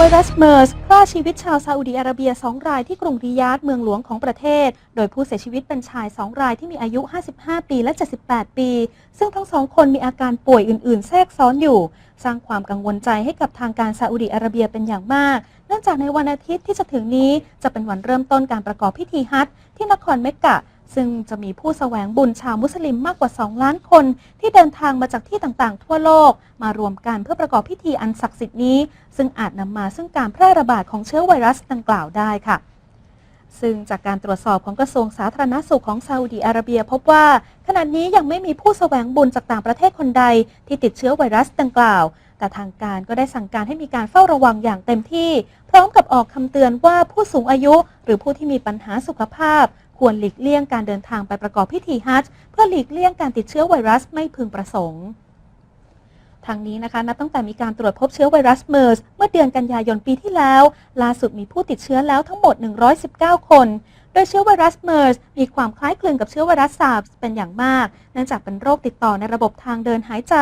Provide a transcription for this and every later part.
รัสเมอร์สฆ่าชีวิตชาวซาอุดิอาระเบีย 2 รายที่กรุงริยาดเมืองหลวงของประเทศ โดยผู้เสียชีวิตเป็นชาย 2 รายที่มีอายุ 55 ปีและ 78 ปี ซึ่งทั้งสองคนมีอาการป่วยอื่น ๆ แทรกซ้อนอยู่ สร้างความกังวลใจให้กับทางการซาอุดิอาระเบียเป็นอย่างมาก เนื่องจากในวันอาทิตย์ที่จะถึงนี้จะเป็นวันเริ่มต้นการประกอบพิธีฮัจที่นครเมกกะ ซึ่งจะมีผู้แสวงบุญชาวมุสลิมมากกว่า 2 ล้านคน ที่เดินทางมาจากที่ต่างๆ ทั่วโลก มารวมกันเพื่อประกอบพิธีอันศักดิ์สิทธิ์นี้ ซึ่งอาจนำมาซึ่งการแพร่ระบาดของเชื้อไวรัสดังกล่าวได้ค่ะ ซึ่งจากการตรวจสอบของกระทรวงสาธารณสุขของซาอุดีอาระเบีย พบว่า ขณะนี้ยังไม่มีผู้แสวงบุญจากต่างประเทศคนใด ที่ติดเชื้อไวรัสดังกล่าวแต่ทางการก็ได้สั่งการให้มีการเฝ้าระวังอย่างเต็มที่ พร้อมกับออกคำเตือนว่าผู้สูงอายุ หรือผู้ที่มีปัญหาสุขภาพ ควรหลีกเลี่ยงการเดินทางไปประกอบพิธีฮัจญ์เพื่อหลีกเลี่ยงการติดเชื้อไวรัสไม่พึงประสงค์ทางนี้นะคะนับตั้งแต่มีการตรวจพบเชื้อไวรัสเมอร์สเมื่อเดือนกันยายนปีที่แล้ว ล่าสุดมีผู้ติดเชื้อแล้วทั้งหมด 119 คน โดยเชื้อไวรัสเมอร์สมีความคล้ายคลึงกับเชื้อไวรัสซาร์สเป็นอย่างมาก เนื่องจากเป็นโรคติดต่อในระบบทางเดินหายใจ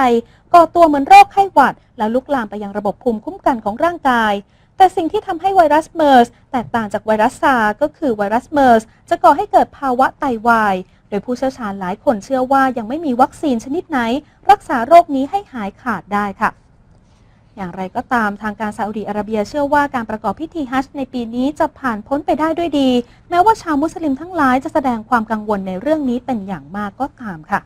ก่อตัวเหมือนโรคไข้หวัด แล้วลุกลามไปยังระบบภูมิคุ้มกันของร่างกาย แต่สิ่งที่ทำให้ไวรัสเมอร์สแตกต่างจากไวรัสซาก็คือไวรัสเมอร์สจะก่อให้เกิดภาวะไตวาย โดยผู้เชี่ยวชาญหลายคนเชื่อว่ายังไม่มีวัคซีนชนิดไหน รักษาโรคนี้ให้หายขาดได้ค่ะอย่างไรก็ตามทางการซาอุดีอาระเบียเชื่อว่าการประกอบพิธีฮัจญ์ในปีนี้จะผ่านพ้นไปได้ด้วยดี แม้ว่าชาวมุสลิมทั้งหลายจะแสดงความกังวลในเรื่องนี้เป็นอย่างมากก็ตามค่ะ